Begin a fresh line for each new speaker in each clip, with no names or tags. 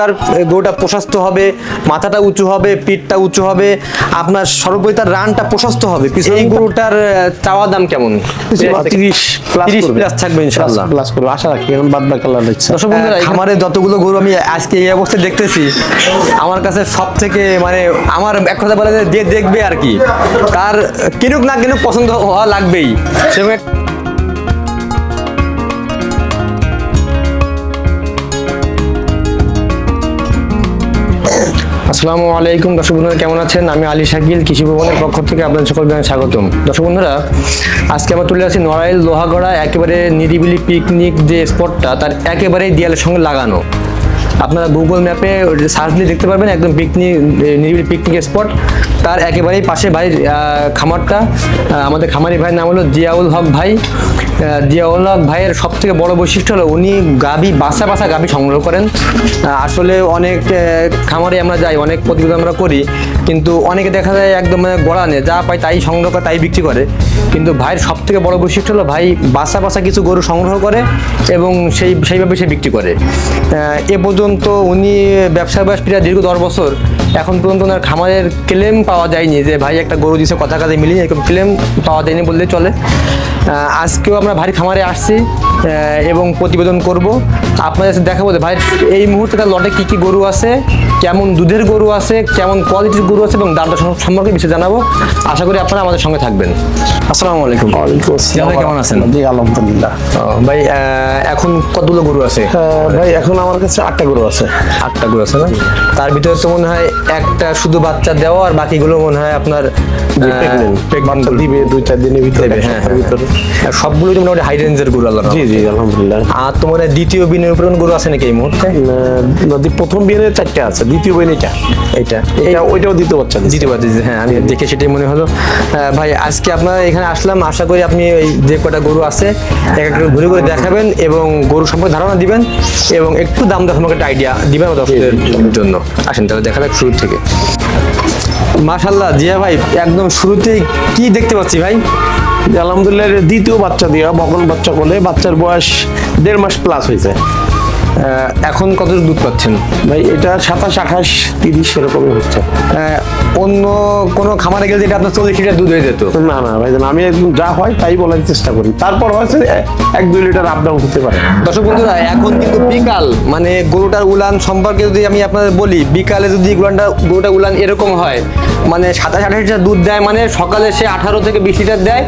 তার গরুটা প্রশস্ত হবে মাথাটা উঁচু হবে পিঠটা উঁচু হবে আপনার সর্বোপরি তার রানটা প্রশস্ত হবে। পিছনে এই গরুটার চাওয়া দাম কেমন?
তিরিশ প্লাস
30 plus থাকবে ইনশাআল্লাহ।
প্লাস করবে। আশা রাখি এখন বাদ বাকি
দর্শক বন্ধুরা খামারে যতগুলো গরু আমি আজকে এই অবস্থায় দেখতেছি আমার কাছে সব থেকে মানে আমার এক কথা বলে যে যে দেখবে আর কি তার কিনুক না কিনুক পছন্দ হওয়া লাগবেই। সেরকম আসসালামু আলাইকুম। দর্শক বন্ধুরা, কেমন আছেন? আমি আলী শাকিল, কৃষি ভবনের পক্ষ থেকে আপনাদের সকল জানাই স্বাগতম। দর্শক বন্ধুরা, আজকে আমরা তুলে আসছি নড়াইল, লোহাগড়া, একেবারে নিরিবিলি পিকনিক যে স্পটটা তার একেবারে দেয়ালের সঙ্গে লাগানো। আপনারা গুগল ম্যাপে সার্চ দিয়ে দেখতে পারবেন, একদম পিকনিক নিরিবিলি পিকনিক স্পট তার একেবারেই পাশে ভাই খামারটা। আমাদের খামারি ভাইয়ের নাম হলো জিয়াউল হক ভাই। আহ, জিয়াউল হক ভাইয়ের সব থেকে বড় বৈশিষ্ট্য হলো উনি গাবি বাসা বাসা গাবি সংগ্রহ করেন। আসলে অনেক খামারে আমরা যাই অনেক প্রতিবেদন আমরা করি কিন্তু অনেকে দেখা যায় একদম মানে গড়ানে যা পায় তাই সংগ্রহ করে তাই বিক্রি করে। কিন্তু ভাইয়ের সব থেকে বড় বৈশিষ্ট্য হলো ভাই বাসা বাসা কিছু গরু সংগ্রহ করে এবং সেই সেইভাবে সে বিক্রি করে। এ পর্যন্ত উনি ব্যবসা বয়স প্রায় দীর্ঘ দশ বছর। এখন পর্যন্ত ওনার খামারের ক্লেম পাওয়া যায়নি যে ভাই একটা গরু দিছে কথা কাজে মিলিয়ে এরকম ক্লেম পাওয়া যায়নি বললেই চলে। আজকেও আমরা ভারী খামারে আসছি এবং প্রতিবেদন করব। আপনাদের দেখাবো যে ভাই, এই মুহূর্তে তার লটে কী কী গরু আছে কেমন দুধের গরু আছে কেমন কোয়ালিটির গরু আছে এবং দামটা সম্পর্কে বিষয়ে জানাব। আশা করি আপনারা আমাদের সঙ্গে থাকবেন। আসসালামু আলাইকুম।
ওয়ালাইকুম আসসালাম।
কেমন আছেন?
জি আলহামদুলিল্লাহ।
ভাই এখন কতগুলো গরু আছে?
ভাই এখন আমার কাছে আটটা গরু আছে।
আটটা গরু আছে না? তার ভিতরে তো মনে হয় একটা শুধু বাচ্চা দেওয়া আর বাকিগুলো মনে হয় আপনার
জি,
আহ,
pregnant।
pregnant
বাচ্চা দিবে দুই চার দিনের ভিতরে
দেবে,
এক
হ্যাঁ,
সপ্তাহের ভিতরে।
সবগুলোই মোটামুটি হাই রেঞ্জের গরু আল্লাহ
জি জি আলহামদুলিল্লাহ।
আর তোমার দ্বিতীয় বিনের উপরে গরু আছে নাকি এই মুহূর্তে?
প্রথম বিয়ে চারটে আছে। দ্বিতীয় বিয়ে এটা।
এইটা
এটা ওইটাও দ্বিতীয় বাচ্চা।
দ্বিতীয় বাচ্চা হ্যাঁ আমি দেখে সেটাই মনে হলো। ভাই আজকে আপনার এখানে আসলাম আশা করি আপনি এই যে কটা গরু আছে এক একটা ঘুরে ঘুরে দেখাবেন এবং গরু সম্পর্কে ধারণা দিবেন এবং একটু দাম সম্পর্কে একটা আইডিয়া দিবেন দর্শকদের জন্য। আসেন তাহলে দেখা যাক শুরু থেকে। মাশাল্লাহ জিয়া ভাই একদম শুরুতেই কি দেখতে পাচ্ছি ভাই?
আলহামদুলিল্লাহ দ্বিতীয় বাচ্চা দেওয়া বকন বাচ্চা করলে বাচ্চার বয়স দেড় মাস প্লাস হয়েছে
এখন কত দুধ পাচ্ছেন?
ভাই এটা সাতাশ আঠাশ তিরিশ এরকমই হচ্ছে।
অন্য কোনো খামারে গেলে যেটা আপনার চল্লিশ লিটার দুধ হয়ে যেত?
না না ভাই আমি একদম যা হয় তাই বলার চেষ্টা করি। তারপর হয়েছে এ- এক দুই লিটার আপ ডাউন হতে পারে।
দর্শক বন্ধুরা এখন কিন্তু বিকাল মানে গরুটার উলান সম্পর্কে যদি আমি আপনাদের বলি বিকালে যদি গরুটা গরুটা উলান এরকম হয় মানে সাতাশ আঠাশ লিটার দুধ দেয় মানে সকালে সে আঠারো থেকে বিশ লিটার দেয়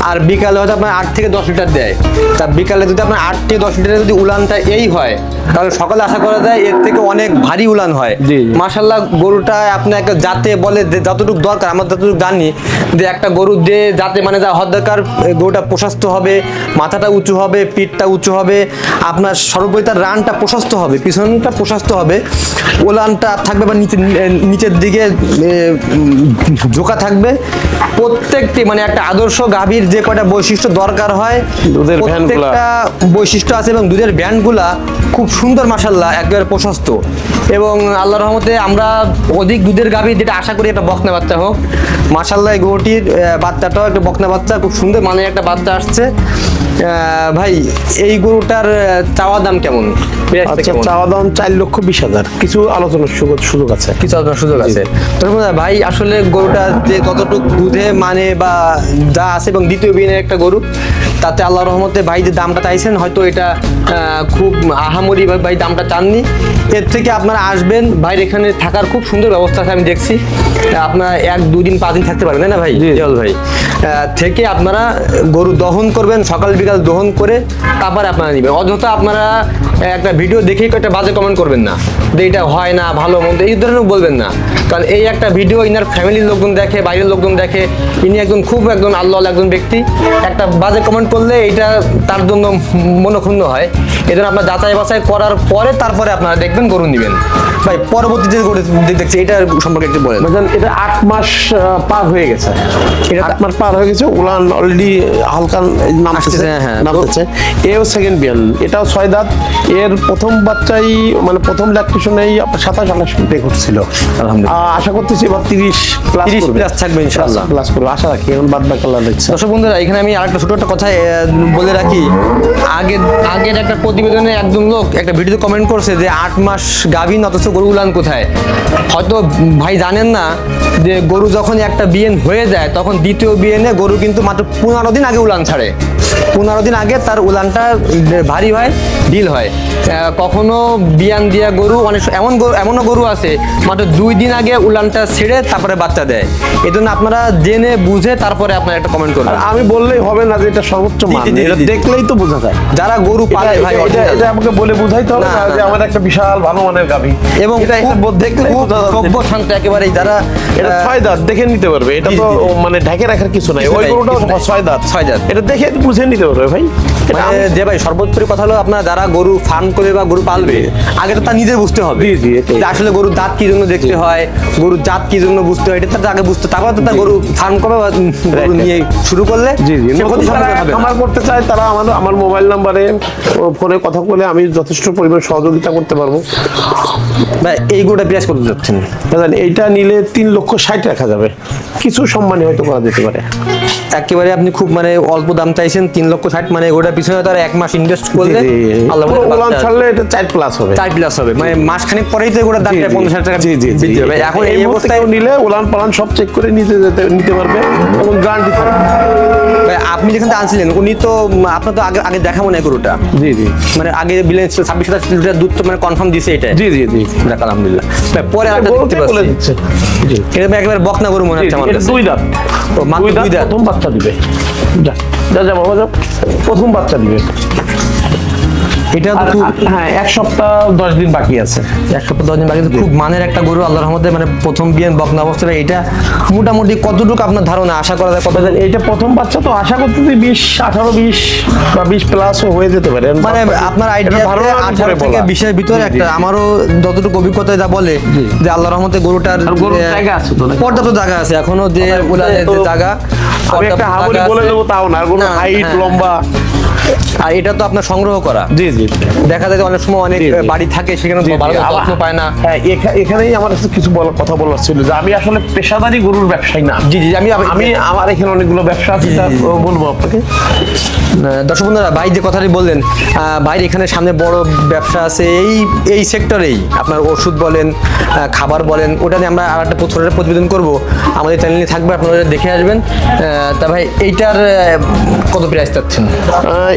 আর বিকালে হয়তো আপনার আট থেকে দশ লিটার দেয়। তা বিকালে যদি আপনার আট থেকে দশ লিটারের যদি উলানটা এই হয় তাহলে সকালে আশা করা যায় এর থেকে অনেক ভারী উলান হয়
জি।
মাশাল্লাহ গরুটা আপনাকে যাতে বলে যতটুকু দরকার আমরা যতটুকু জানি যে একটা গরু যে যাতে মানে যা হওয়ার দরকার গরুটা প্রশস্ত হবে মাথাটা উঁচু হবে পিঠটা উঁচু হবে আপনার সর্বোপরি তার রানটা প্রশস্ত হবে পিছনটা প্রশস্ত হবে ওলানটা থাকবে বা নিচে নিচের দিকে ঝোঁকা থাকবে প্রত্যেকটি মানে একটা আদর্শ গাভীর যে কয়টা বৈশিষ্ট্য দরকার হয়। প্রত্যেকটা বৈশিষ্ট্য আছে এবং দুধের ব্যান্ডগুলা খুব সুন্দর মাসাল্লাহ একেবারে প্রশস্ত। এবং আল্লাহ রহমতে আমরা অধিক দুধের গাভী যেটা আশা করি একটা বকনা বাচ্চা হোক। মাসাল্লাহ এই গরুটির বাচ্চাটাও একটা বকনা বাচ্চা খুব সুন্দর মানে একটা বাচ্চা আসছে। ভাই এই গরুটার চাওয়া দাম কেমন?
আচ্ছা চাওয়া দাম চার লক্ষ বিশ হাজার। কিছু আলোচনার সুযোগ সুযোগ আছে।
কিছু আপনার সুযোগ আছে। তখন ভাই আসলে গরুটা যে কতটুকু দুধে মানে বা যা আছে এবং দ্বিতীয় বিনের একটা গরু তাতে আল্লাহ রহমতে ভাই যে দামটা চাইছেন হয়তো এটা খুব আহামরি ভাই- দামটা চাননি। এর থেকে আপনারা আসবেন ভাইয়ের এখানে থাকার খুব সুন্দর ব্যবস্থা আছে আমি দেখছি। আপনারা এক দুই দিন পাঁচ দিন থাকতে পারবেন না ভাই। জল ভাই। থেকে আপনারা গরু দহন করবেন সকাল বিকাল দহন করে তারপরে আপনারা নেবেন। অযথা আপনারা একটা ভিডিও দেখেই একটা বাজে কমেন্ট করবেন না। যে এটা হয় না ভালো মন্দ এই ধরনের বলবেন না। কারণ এই একটা ভিডিও ইনার ফ্যামিলির লোকজন দেখে বাইরের লোকজন দেখে ইনি একজন খুব একজন আল্লাহ একজন ব্যক্তি। একটা বাজে কমেন্ট করলে এটা তার জন্য মনক্ষুণ্ণ হয়। এই জন্য আপনার যাচাই বাছাই করার পরে তারপরে আপনারা দেখবেন গরু নেবেন। ভাই পরবর্তী যে গরু দেখছি এটা সম্পর্কে একটু বলেন।
বুঝলেন এটা আট মাস পার হয়ে গেছে। এটা আট মাস পার হয়ে গেছে উলান অলরেডি হালকা নামতেছে
হ্যাঁ।
নামতেছে। এও সেকেন্ড বিয়ান এটাও ছয় দাঁত। এর প্রথম বাচ্চাই মানে প্রথম ল্যাকটেশনেই আপনার সাতাশ আঠাশ রেকর্ড ছিল
আলহামদুলিল্লাহ।
আশা করতেছি এবার তিরিশ প্লাস
30 plus থাকবে ইনশাআল্লাহ।
প্লাস করবে। আশা রাখি এখন বাদ বাকি আল্লাহর ইচ্ছা
দর্শক বন্ধুরা এখানে আমি আরেকটা ছোট একটা কথা বলে রাখি। আগের আগের একটা প্রতিবেদনে একজন লোক একটা ভিডিওতে কমেন্ট করছে যে আট মাস গাভিন অথচ গরু উলান কোথায়? হয়তো ভাই জানেন না যে গরু যখন একটা বিয়েন হয়ে যায় তখন দ্বিতীয় বিয়েনে গরু কিন্তু মাত্র পনেরো দিন আগে উলান ছাড়ে। পনেরো দিন আগে তার উলানটা ভারী হয় ঢিল হয়। কখনো বিয়ান দিয়া গরু অনেক এমন গরু এমনও গরু আছে মাত্র দুই দিন আগে উলানটা ছেড়ে তারপরে বাচ্চা দেয়। এই জন্য আপনারা জেনে বুঝে তারপরে আপনারা একটা কমেন্ট করবেন।
আমি বললেই হবে না যে এটা সর্বোচ্চ মান। দেখলেই তো বোঝা যায়।
যারা গরু পালে ভাই
এটা- এটা আমাকে বলে বুঝাইতে হবে
না,
যে আমার একটা বিশাল ভালো মানের গাভী।
এবং
এটা দেখলে
খুব সভ্য শান্ত একেবারেই যারা
এটা ছয় দাঁত দেখে নিতে পারবে। এটা তো মানে ঢেকে রাখার কিছু নাই। ওই
গরুটা
ছয় দাঁত।
ছয় দাঁত।
এটা দেখে বুঝে নিতে পারবে ভাই।
যে ভাই সর্বোপরি কথা হলো আপনার যারা গরু ফার্ম করে বা গরু পালবে আগে তো তার নিজে বুঝতে হবে।
জি,
আসলে গরুর দাঁত কি জন্য দেখতে হয় গরুর জাত কি জন্য বুঝতে হয় এটা তার আগে বুঝতে তারপর তো তার গরু ফার্ম করবে বা গরু নিয়ে শুরু করলে
জি জি। খামার করতে চায় তারা আমার আমার মোবাইল নাম্বারে ফোনে কথা বলে আমি যথেষ্ট পরিমাণ সহযোগিতা করতে পারব।
ভাই এই গরুটা বিরাজ করতে যাচ্ছেন।
এইটা নিলে তিন লক্ষ ষাট রাখা যাবে। কিছু সম্মানী হয়তো করা যেতে পারে।
একেবারে আপনি খুব মানে অল্প দাম চাইছেন তিন লক্ষ ষাট মানে গরুটার পিছনে তার এক মাস ইনভেস্ট করলে আল্লাহ বলে
ছাড়লে এটা চার প্লাস হবে।
চার প্লাস হবে। মানে মাস খানিক পরেই তো গোটা দাম। পঞ্চাশ হাজার টাকা
জি জি
বৃদ্ধি হবে এখন এই অবস্থায়
নিলে উলান পালান সব চেক করে নিতে যেতে নিতে পারবে এবং গ্যারান্টি থাকবে
আপনি যেখান আনছিলেন উনি তো আপনার তো আগে আগে দেখা মনে হয় গরুটা
জি জি।
মানে আগে বিলেন ছাব্বিশ সাতাশ লিটার দুধ তো মানে কনফার্ম দিছে এটা
জি জি জি।
যাক আলহামদুলিল্লাহ। পরে আরেকটা দেখতে পাচ্ছি। এটা একেবারে বকনা গরু মনে হচ্ছে আমার
দুই দাঁত।
মাত্র
দুই দাঁত
দুই দাঁত।
প্রথম বাচ্চা। দিবে। যা যা যা বাবা যা। প্রথম বাচ্চা দিবে।
এটা তো
হ্যাঁ এক সপ্তাহ দশ দিন বাকি আছে।
এক সপ্তাহ দশ দিন বাকি তো খুব মানের একটা গরু আল্লাহর রহমতে মানে প্রথম বিয়ান বকনা অবস্থায় এটা মোটামুটি কতটুকু আপনার ধারণা? আশা করা যায় কত
তবে এইটা প্রথম বাচ্চা তো আশা করতেছি বিশ আঠারো বিশ বা বিশ প্লাসও হয়ে যেতে পারে।
মানে আপনার আইডিয়া
এটা ধারণা
আঠারো থেকে বিশের ভিতরে। একটা আমারও যতটুকু অভিজ্ঞতায় যা বলে যে আল্লাহ রহমতে গরুটার পর্যাপ্ত জায়গা আছে। এখনও যে
তো
জায়গা
আমি একটা হাবুলি বলে দেবো তাও না আর কোনো হাইট
হ্যাঁ।
লম্বা।
আর এটা তো আপনার সংগ্রহ করা।
জি জি।
দেখা যায় যে অনেক সময় অনেক। বাড়ি থাকে সেখানে যত্ন পায় না।
হ্যাঁ এখা- এখানেই আমার কিছু বলার কথা বলার ছিল যে আমি আসলে পেশাদারি গরুর ব্যবসায়ী না।
জি জি আমি
আমি আমার এখানে অনেকগুলো ব্যবসা আছে তা বলব আপনাকে।
দর্শক বন্ধুরা ভাই যে কথাটি বললেন ভাইয়ের এখানে সামনে বড় ব্যবসা আছে এই এই সেক্টরেই আপনার ওষুধ বলেন খাবার বলেন ওটা নিয়ে আমরা আর একটা প্রতিবেদন করব। আমাদের চ্যানেলে থাকবে আপনারা দেখে আসবেন। তা ভাই এইটার কত প্রাইস চাচ্ছেন?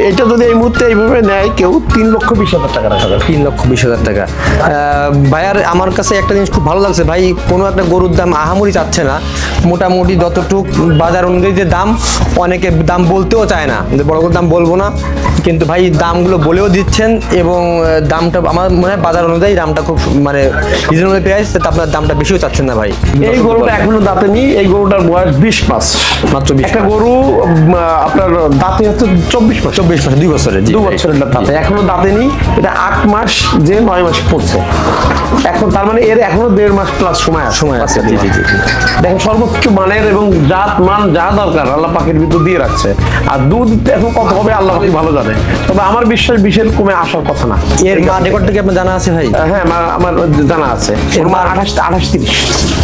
এটা যদি এই মুহূর্তে এইভাবে নেয় কেউ তিন লক্ষ বিশ হাজার টাকা রাখা যাবে।
তিন লক্ষ বিশ হাজার টাকা। ভাইয়ার আমার কাছে একটা জিনিস খুব ভালো লাগছে। ভাই কোনো একটা গরুর দাম আহামরি চাচ্ছে না। মোটামুটি যতটুক বাজার অনুযায়ী যে দাম অনেকে দাম বলতেও চায় না। যে বড় দাম বলব না। কিন্তু ভাই দামগুলো বলেও দিচ্ছেন এবং দামটা আমার মনে হয় বাজার অনুযায়ী দামটা খুব মানে রিজনেবল প্রাইস আপনার দামটা বেশিও চাচ্ছেন না ভাই।
এই গরুটা এখনও দাঁতে নেই এই গরুটার বয়স বিশ মাস।
মাত্র 20
একটা গরু আপনার দাঁতে হচ্ছে চব্বিশ মাস।
চব্বিশ মাসে দুই বছরের
দু দাঁতে এখনও দাঁতে নেই এটা আট মাস যে নয় মাস পড়ছে। এখন তার মানে এর এখনও দেড় মাস প্লাস সময় আছে।
সময় আছে জি জি জি জি।
দেখেন সর্বোচ্চ মানের এবং জাত মান যা দরকার আল্লাহ পাখির ভিতর দিয়ে রাখছে। আর দুধ এখন কত হবে আল্লাহ পাখি ভালো জানে। তবে আমার বিশ্বাস বিশের কমে আসার কথা না।
এর মা আপনার জানা আছে ভাই?
হ্যাঁ আমার- আমার জানা আছে। এর মা আঠাশ আঠাশ তিরিশ।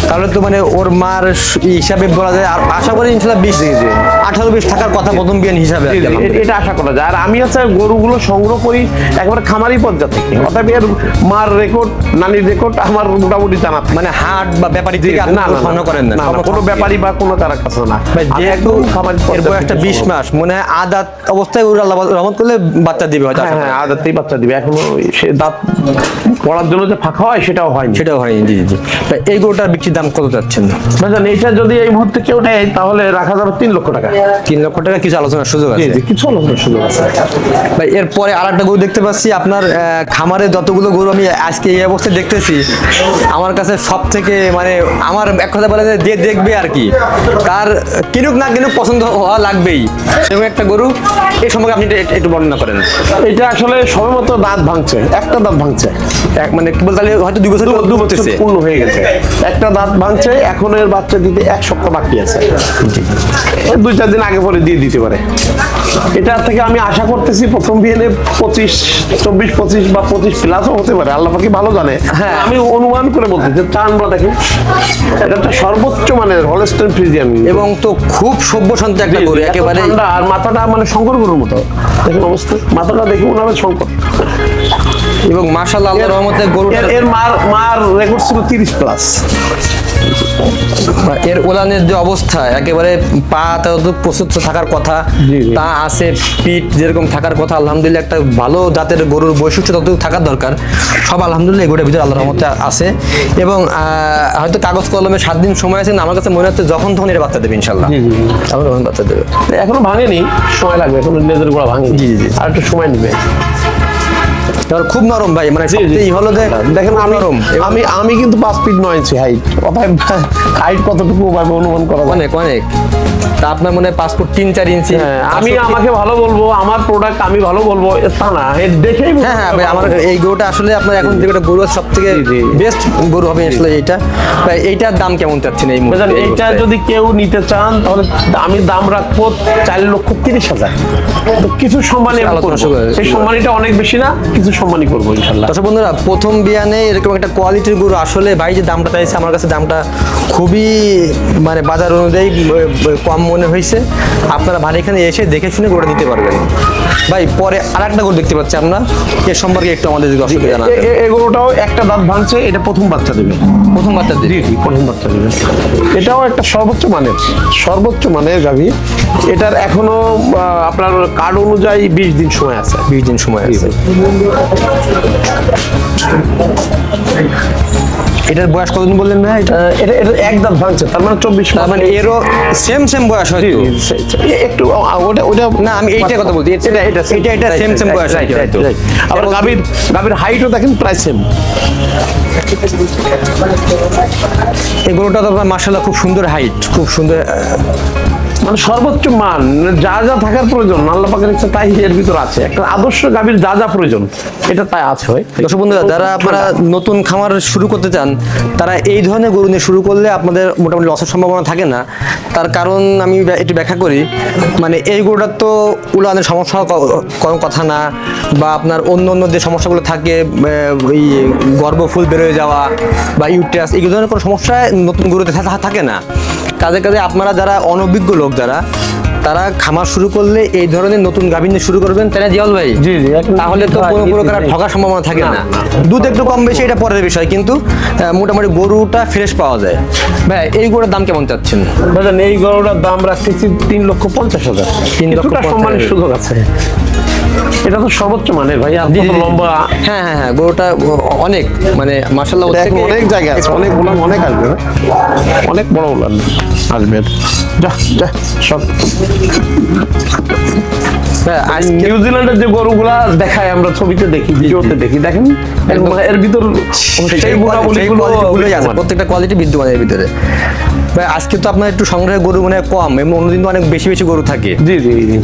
তাহলে তো মানে ওর মার হিসাবে বলা যায় আর আশা করি ইনশাল্লাহ বিশ আঠারো বিশ থাকার কথা প্রথম বিয়ান হিসাবে
এটা আশা করা যায়। আর আমি হচ্ছে গরুগুলো সংগ্রহ করি একবারে খামারি পর্যায়ে থেকে। অর্থাৎ এর মার রেকর্ড নানির রেকর্ড আমার মোটামুটি জানা
মানে হাট বা ব্যাপারী থেকে আপনি
না না
করেন না
না, না, কোনো ব্যাপারী বা কোনো তারা কাছে না।
যেহেতু
একদম খামারি
এর বয়সটা বিশ
সংগ্রহ
মাস মনে আদাত অবস্থায় ওর আল্লাহ রহমত করলে বাচ্চা দিবে হয়তো
হ্যাঁ হ্যাঁ আদাতেই বাচ্চা দিবে। এখনও সে দাঁত পড়ার জন্য যে ফাঁকা হয় সেটাও হয়নি।
সেটাও হয়নি জি জি জি। ভাই, এই গরুটার বিক্রির দাম কত চাচ্ছেন?
বুঝলেন এটা যদি এই মুহূর্তে কেউ নেয় তাহলে রাখা যাবে তিন লক্ষ টাকা।
তিন লক্ষ টাকা কিছু আলোচনার সুযোগ আছে?
কিছু আলোচনার সুযোগ
ভাই এরপরে আর একটা গরু দেখতে পাচ্ছি আপনার খামারে যতগুলো গরু আমি আজকে এই অবস্থায় দেখতেছি আমার কাছে সব থেকে মানে আমার এক কথা বলে যে দেখবে আর কি। তার কিনুক না কিনুক পছন্দ হওয়া লাগবেই। সেরকম একটা গরু এই সম্পর্কে আপনি একটু- বর্ণনা করেন।
এটা আসলে সবে মতো দাঁত ভাঙছে একটা দাঁত ভাঙছে।
এক মানে কি বলতে হয়তো দুই বছর
দু বছর পূর্ণ হয়ে গেছে। একটা দাঁত ভাঙছে এখন এর বাচ্চা দিতে এক সপ্তাহ বাকি আছে। দুই চার দিন আগে পরে দিয়ে দিতে পারে। এটা থেকে আমি আশা করতেছি প্রথম বিয়েনে পঁচিশ চব্বিশ পঁচিশ বা পঁচিশ প্লাসও হতে পারে আল্লাহ পাকি ভালো জানে।
হ্যাঁ।
আমি অনুমান করে বলতেছি চান বা দেখেন এটা একটা সর্বোচ্চ মানের হলস্টেন ফ্রিজিয়ান
এবং তো খুব সভ্য শান্ত একটা গরু একেবারে
আর মাথাটা মানে শঙ্কর গরুর মতো। দেখুন অবস্থা মাথাটা দেখে মনে হবে শঙ্কর।
এবং মাশাআল্লাহ আল্লাহর রহমতে গরুটার
এর- এর মার মার রেকর্ড ছিল তিরিশ প্লাস
এর ওলানের যে অবস্থা একেবারে পা তত প্রস্তুত থাকার কথা। তা আছে পিঠ যেরকম থাকার কথা আলহামদুলিল্লাহ একটা ভালো জাতের গরুর বৈশিষ্ট্য ততটুকু থাকার দরকার সব আলহামদুলিল্লাহ এগুলোর ভিতরে আল্লাহর রহমতে আছে এবং আহ, হয়তো কাগজ কলমে সাত দিন সময় আছে না, আমার কাছে মনে হচ্ছে যখন তখন এটা বাচ্চা দেবে ইনশাল্লাহ। তখন তখন বাচ্চা দেবে
এখনও ভাঙেনি সময় লাগবে এখনও লেজের গোড়া ভাঙেনি
জি, জি।
আর একটু সময় নেবে
খুব নরম ভাই মানে সত্যিই হলো যে
দেখেন আমি
নরম।
আমি আমি কিন্তু পাঁচ ফিট নয় ইঞ্চি হাইট হাইট কতটুকু ভাবে অনুমান করা
অনেক অনেক। তা আপনার মনে পাসপোর্ট তিন চার ইঞ্চি
হ্যাঁ, আমি আমাকে ভালো বলব আমার প্রোডাক্ট আমি ভালো বলব তা না দেখেই
হ্যাঁ হ্যাঁ ভাই আমার এই গরুটা আসলে আপনার এখন যেটা গরু সব থেকে। বেস্ট গরু হবে আসলে এইটা। ভাই এইটার দাম কেমন চাচ্ছেন এই মুহূর্তে? এই
এইটা যদি কেউ নিতে চান তাহলে আমি দাম রাখব চার লক্ষ তিরিশ হাজার। কিছু
হয়েছে।
সেই সম্মানিটা অনেক বেশি না কিছু সম্মানই করব, ইনশাল্লাহ।
আচ্ছা বন্ধুরা, প্রথম বিয়ানে এরকম একটা কোয়ালিটির গরু আসলে ভাই যে দামটা চাইছে, আমার কাছে দামটা খুবই মানে বাজার অনুযায়ী কম মনে হয়েছে। আপনারা ভাই এখানে এসে দেখে শুনে গরুটা দিতে পারবেন। ভাই পরে আর একটা গরু দেখতে পাচ্ছি আমরা। এর সম্পর্কে একটু আমাদের জানাবেন
এ- এ- এগুলোটাও একটা দাঁত ভাঙছে এটা প্রথম বাচ্চা দেবে।
প্রথম বাচ্চা
জি প্রথম বাচ্চা দেবে। এটাও একটা সর্বোচ্চ মানের সর্বোচ্চ মানের গাভী। এটার এখনও আপনার কার্ড অনুযায়ী বিশ দিন সময় আছে।
বিশ দিন সময় আছে। এটার বয়স কতদিন বললেন ভাই? এটা
এটা একদম ভাঙছে তার মানে চব্বিশ
তার মানে এরও সেম সেম বয়স হয়
একটু ওটা ওটা
না আমি এইটা কথা বলছি
এটা এটা
এটা এটা সেম সেম বয়স
হয় আবার গাভীর গাভীর হাইটও দেখেন প্রায় সেম
এগুলোটা তো মার্শাল্লাহ খুব সুন্দর হাইট খুব সুন্দর
মানে সর্বোচ্চ মান যা যা থাকার প্রয়োজন আল্লাহ পাকের ইচ্ছা তাই এর ভিতর আছে। একটা আদর্শ গাভীর যা যা প্রয়োজন এটা তাই আছে হয়
দর্শক বন্ধুরা যারা আপনারা নতুন খামার শুরু করতে চান তারা এই ধরনের গরু নিয়ে শুরু করলে আপনাদের মোটামুটি লসের সম্ভাবনা থাকে না। তার কারণ আমি একটু ব্যাখ্যা করি মানে এই গরুটার তো উলানের সমস্যা কোনো কথা না বা আপনার অন্য অন্য যে সমস্যাগুলো থাকে ওই গর্ভফুল বেরোয় যাওয়া বা ইউট্রাস এই ধরনের কোনো সমস্যা নতুন গরুতে থাকে না। কাজে কাজে আপনারা যারা অনভিজ্ঞ লোক যারা তারা খামার শুরু করলে এই ধরনের নতুন গাভীর নিয়ে শুরু করবেন তাই না জিয়াল ভাই?
জি, জি,
তাহলে তো কোনো প্রকার ঠকার সম্ভাবনা থাকে
না।
দুধ একটু কম বেশি এটা পরের বিষয় কিন্তু মোটামুটি গরুটা ফ্রেশ পাওয়া যায়। ভাই এই গরুর দাম কেমন চাচ্ছেন?
এই গরুটার দাম রাখতেছি তিন লক্ষ পঞ্চাশ হাজার।
তিন লক্ষ
সম্মানের সুযোগ আছে। এটা তো সর্বোচ্চ মানের ভাই
জি।
লম্বা?
হ্যাঁ হ্যাঁ হ্যাঁ গরুটা অনেক মানে মার্শাল্লাহ
অনেক জায়গা আছে অনেক উলান অনেক আসবে। অনেক বড় উলান আসবে। যা যা সব। নিউজিল্যান্ডের যে গরুগুলা দেখায় আমরা ছবিতে দেখি ভিডিওতে দেখি দেখেন? এর ভিতর সেই গুণাবলীগুলো
প্রত্যেকটা কোয়ালিটি বিদ্যমান এর ভিতরে। আজকে তো আপনার একটু সংগ্রহের গরু মানে কম এবং অন্যদিন তো অনেক বেশি বেশি গরু থাকে।
জি জি জি।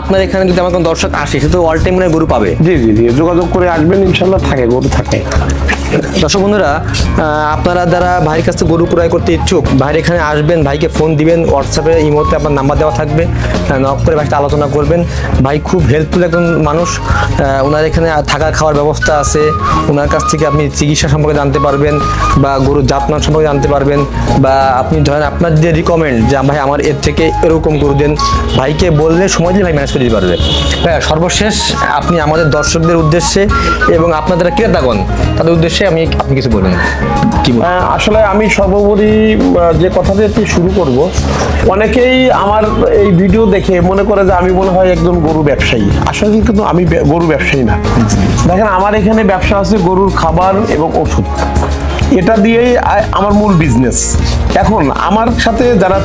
আপনার এখানে যদি আমার কোনো দর্শক আসে সে তো অল টাইম মানে গরু পাবে।
জি জি জি যোগাযোগ করে আসবেন ইনশাল্লাহ থাকে গরু থাকে।
দর্শক বন্ধুরা আপনারা যারা ভাইয়ের কাছ গরু ক্রয় করতে ইচ্ছুক ভাইয়ের এখানে আসবেন ভাইকে ফোন দিবেন হোয়াটসঅ্যাপে এই মুহূর্তে আপনার নাম্বার দেওয়া থাকবে। নক করে ভাইকে আলোচনা করবেন। ভাই খুব হেল্পফুল একজন মানুষ ওনার এখানে থাকা খাওয়ার ব্যবস্থা আছে। ওনার কাছ থেকে আপনি চিকিৎসা সম্পর্কে জানতে পারবেন বা গরুর জাতমান সম্পর্কে জানতে পারবেন বা আপনি ধরেন আপনার যে রিকমেন্ড যে ভাই আমার এর থেকে এরকম গরু দেন ভাইকে বললে সময় দিয়ে ভাই ম্যানেজ করে দিতে পারবে। ভাই সর্বশেষ আপনি আমাদের দর্শকদের উদ্দেশ্যে এবং আপনাদের ক্রেতাগণ, তাদের উদ্দেশ্যে আমি আপনি কিছু বলবেন। কি
আসলে আমি সর্বোপরি যে কথা দিয়ে একটু শুরু করব, অনেকেই আমার এই ভিডিও দেখে মনে করে যে আমি মনে হয় একজন গরু ব্যবসায়ী। আসলে কিন্তু আমি গরু ব্যবসায়ী না। দেখেন, আমার এখানে ব্যবসা আছে গরুর খাবার এবং ওষুধ। এটা দিয়েই আমার মূল বিজনেস এখন আমার সাথে যারা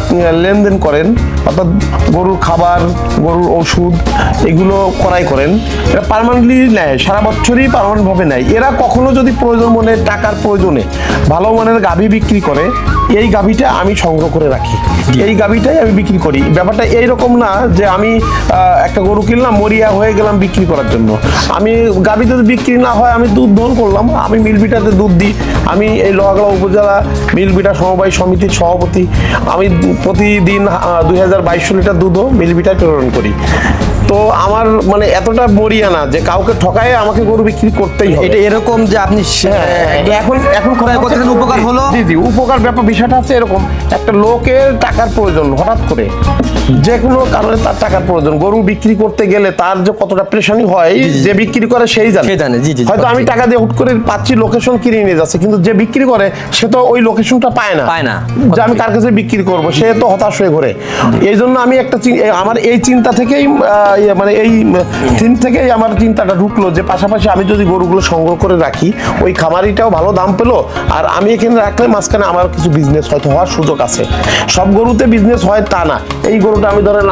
লেনদেন করেন অর্থাৎ গরুর খাবার গরুর ওষুধ এগুলো করাই করেন এরা পার্মানেন্টলি নেয় সারা বছরই পার্মানেন্টভাবে নেয়। এরা কখনো যদি প্রয়োজন মনে টাকার প্রয়োজনে ভালো মানের গাভী বিক্রি করে এই গাভীটা আমি সংগ্রহ করে রাখি। এই গাভীটাই আমি বিক্রি করি। ব্যাপারটা এইরকম না যে আমি একটা গরু কিনলাম মরিয়া হয়ে গেলাম বিক্রি করার জন্য। আমি গাভী যদি বিক্রি না হয় আমি দুধ দহন করলাম আমি মিলবিটাতে দুধ দিই। আমি এই লোহাগড়া উপজেলা মিলবিটা সমবায় সমিতির সভাপতি আমি প্রতিদিন দুই হাজার বাইশশো লিটার দুধও মিলভিটায় প্রেরণ করি। তো আমার মানে এতটা মরিয়া না যে কাউকে ঠকায় আমাকে গরু বিক্রি করতেই হবে।
এটা এরকম যে আপনি
হ্যাঁ, এখন এখন
ক্রয় করতেছেন, উপকার হলো।
জি জি উপকার ব্যাপার বিষয়টা হচ্ছে এরকম একটা লোকের টাকার প্রয়োজন হঠাৎ করে। যে কোনো কারণে তার টাকার প্রয়োজন। গরু বিক্রি করতে গেলে তার যে কতটা প্রেশানি হয় যে বিক্রি করে সেই জানে।
জানে, জি,
হয়তো আমি টাকা দিয়ে হুট করে পাচ্ছি লোকেশন কিনে নিয়ে যাচ্ছে কিন্তু যে বিক্রি করে সে তো ওই লোকেশনটা পায় না।
পায় না।
যে আমি কার কাছে বিক্রি করব সে তো হতাশ হয়ে ঘুরে। এই জন্য আমি একটা আমার এই চিন্তা থেকেই মানে এই থিম থেকেই আমার চিন্তাটা ঢুকলো যে পাশাপাশি আমি যদি গরুগুলো সংগ্রহ করে রাখি, ওই খামারিটাও ভালো দাম পেল, আর আমি এখানে রাখলে মাঝখানে আমার কিছু বিজনেস হয়তো হওয়ার সুযোগ আছে। সব গরুতে বিজনেস হয় তা না। এই গরুটা আমি ধরেন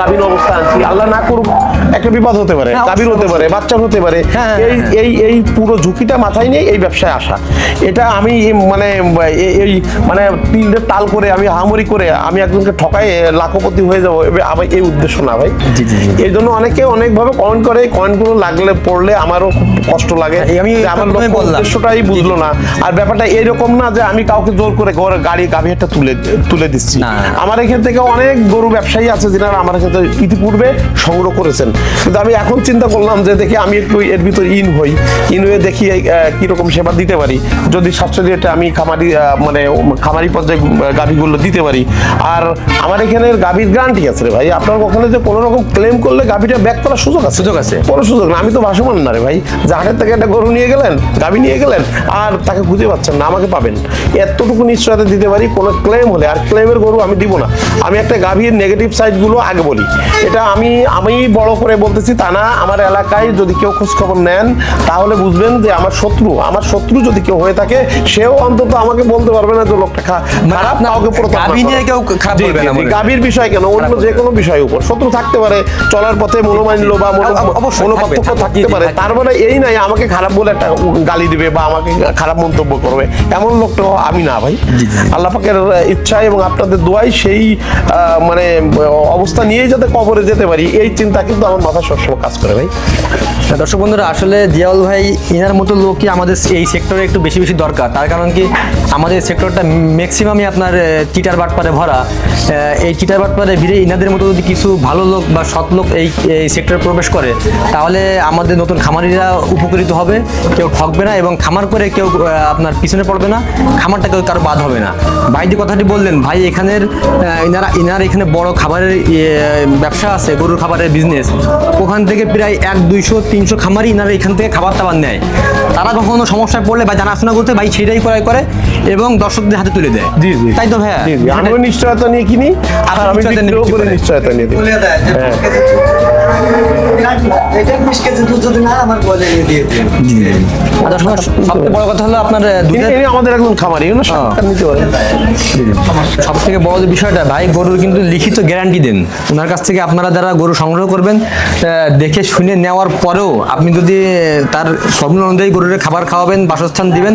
গাভীর অবস্থা আনছি আল্লাহ না করুক একটা বিপদ হতে পারে
হ্যাঁ,
গাভীর হতে পারে বাচ্চার হতে পারে
হ্যাঁ,
এই
হ্যাঁ।
এই এই পুরো ঝুঁকিটা মাথায় নিয়ে এই ব্যবসায় আসা এটা আমি মানে এই মানে তিনটে তাল করে আমি হামরি করে আমি একজনকে ঠকাই লাখপতি হয়ে যাব আমার এই উদ্দেশ্য না ভাই। এই জন্য অনেকে অনেকভাবে কমেন্ট করে কমেন্টগুলো লাগলে পড়লে আমারও খুব কষ্ট লাগে
এই আমি
আমার। উদ্দেশ্যটাই বুঝলো না আর ব্যাপারটা এরকম না যে আমি কাউকে জোর করে ঘরে গাড়ি গাভী একটা তুলে তুলে দিচ্ছি। আমার এখান থেকে অনেক গরু ব্যবসায়ী আছে যারা আমার এখান থেকে ইতিপূর্বে সংগ্রহ করেছেন কিন্তু আমি এখন চিন্তা করলাম যে দেখি আমি একটু এর ভিতর ইন হই। ইন হয়ে দেখি কীরকম সেবা দিতে পারি। যদি স্বাস্থ্য রেটে আমি খামারি মানে খামারি পর্যায়ে গাভীগুলো দিতে পারি। আর আমার এখানে গাভীর গ্যারান্টি আছে রে ভাই। আপনার ওখানে যে কোনো রকম ক্লেম করলে গাভীটা ব্যাক করার সুযোগ আছে?
সুযোগ আছে।
কোনো সুযোগ না। আমি তো ভাসমান না রে ভাই। যে হাটের থেকে একটা গরু নিয়ে গেলেন গাভী নিয়ে গেলেন আর তাকে খুঁজে পাচ্ছেন না আমাকে পাবেন। এতটুকু নিশ্চয়তা দিতে পারি কোনো ক্লেম হলে। আর ক্লেমের গরু আমি দিব না। আমি একটা গাভীর নেগেটিভ সাইডগুলো আগে বলি। এটা আমি আমি বড় করে বলতেছি তা না আমার এলাকায় যদি কেউ খোঁজ খবর নেন তাহলে বুঝবেন যে আমার শত্রু আমার শত্রু যদি কেউ হয়ে থাকে সেও অন্তত আমাকে বলতে পারবে না যে লোকটা খারাপ
না মনে
গাভীর বিষয় কেন? অন্য যে কোনো বিষয়ের উপর। শত্রু থাকতে পারে চলার পথে মনোমান্য বা মনো- মনোপার্থক্য থাকতে পারে। তার মানে এই নাই আমাকে খারাপ বলে একটা গালি দিবে বা আমাকে খারাপ মন্তব্য করবে। এমন লোকটা আমি না ভাই। আল্লাহ পাকের ইচ্ছা এবং আপনাদের দোয়াই সেই আহ, মানে অবস্থা নিয়েই যাতে কবরে যেতে পারি এই চিন্তা কিন্তু আমার মাথায় সবসময় কাজ করে ভাই।
দর্শক বন্ধুরা, আসলে জিয়াউল ভাই ইনার মতো লোকই আমাদের এই সেক্টরে একটু বেশি বেশি দরকার। তার কারণ কি, আমাদের সেক্টরটা ম্যাক্সিমামই আপনার চিটার বাটপারে ভরা। এই চিটার বাটপারে ভিড়ে ইনাদের মতো যদি কিছু ভালো লোক বা সৎ লোক এই এই সেক্টরে প্রবেশ করে, তাহলে আমাদের নতুন খামারিরা উপকৃত হবে। কেউ ঠকবে না এবং খামার করে কেউ আপনার পিছনে পড়বে না। খামারটা কেউ কারও বাদ হবে না। ভাই যে কথাটি বললেন, ভাই এখানের ইনারা, ইনার এখানে বড় খাবারের ব্যবসা আছে, গরুর খাবারের বিজনেস ওখান থেকে প্রায় এক দুইশো তিনশো খামারি ইনারা এখান থেকে খাবার টাবার নেয়। তারা কখনো সমস্যায় পড়লে বা জানাশোনা করতে ভাই সেটাই ক্রয় করে এবং দর্শকদের হাতে তুলে দেয়।
জি জি।
তাই তো ভাইয়া?
জি জি। নিশ্চয়তা নিয়ে কিনি আর আমি
নিশ্চয়তা নিয়ে।
করে নিশ্চয়তা নিয়ে দিই। হ্যাঁ।
সব থেকে বড় যে বিষয়টা ভাই গরুর কিন্তু লিখিত গ্যারান্টি দেন। ওনার কাছ থেকে আপনারা যারা গরু সংগ্রহ করবেন দেখে শুনে নেওয়ার পরেও আপনি যদি তার স্বপ্ন অনুযায়ী গরুরে খাবার খাওয়াবেন, বাসস্থান দিবেন,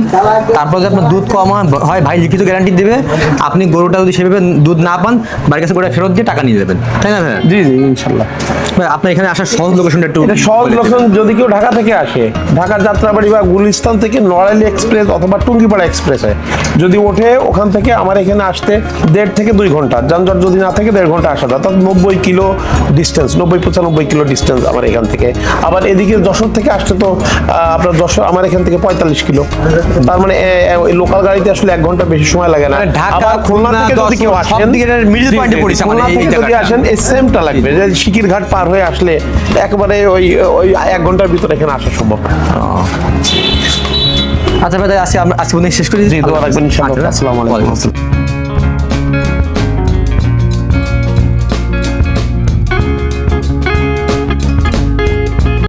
তারপর যদি আপনার দুধ কম হয়, ভাই লিখিত গ্যারান্টি দেবে, আপনি গরুটা যদি সেভাবে দুধ না পান, বাড়ির কাছে গরুটা ফেরত দিয়ে টাকা নিয়ে দেবেন তাই না?
জি জি, ইনশাল্লাহ
আপনার এখানে আসার সহজ লোকেশনটা একটু
সহজ। লক্ষণ যদি কেউ ঢাকা থেকে আসে ঢাকা যাত্রাবাড়ি বা গুলিস্তান থেকে নড়াইলি এক্সপ্রেস অথবা টুঙ্গিপাড়া এক্সপ্রেসে যদি ওঠে ওখান থেকে আমার এখানে আসতে দেড় থেকে দুই ঘণ্টা যানজট যদি না থাকে দেড় ঘণ্টা আসা যায় অর্থাৎ নব্বই কিলো ডিস্টেন্স নব্বই পঁচানব্বই কিলো ডিস্টেন্স আমার এখান থেকে। আবার এদিকে যশোর থেকে আসতে তো আপনার যশোর আমার এখান থেকে পঁয়তাল্লিশ কিলো। তার মানে লোকাল গাড়িতে আসলে এক ঘণ্টা বেশি সময় লাগে না।
মানে ঢাকা,
খুলনা থেকে যদি কেউ আসেন
এ
জি,
পড়েছে
যদি আসেন এই সেমটা লাগবে পার হয়ে আসলে একবারে ওই ওই এক ঘণ্টার ভিতরে এখানে আসা সম্ভব।
আচ্ছা ভাই আজকে আজকে শেষ করি।
আসসালামু আলাইকুম।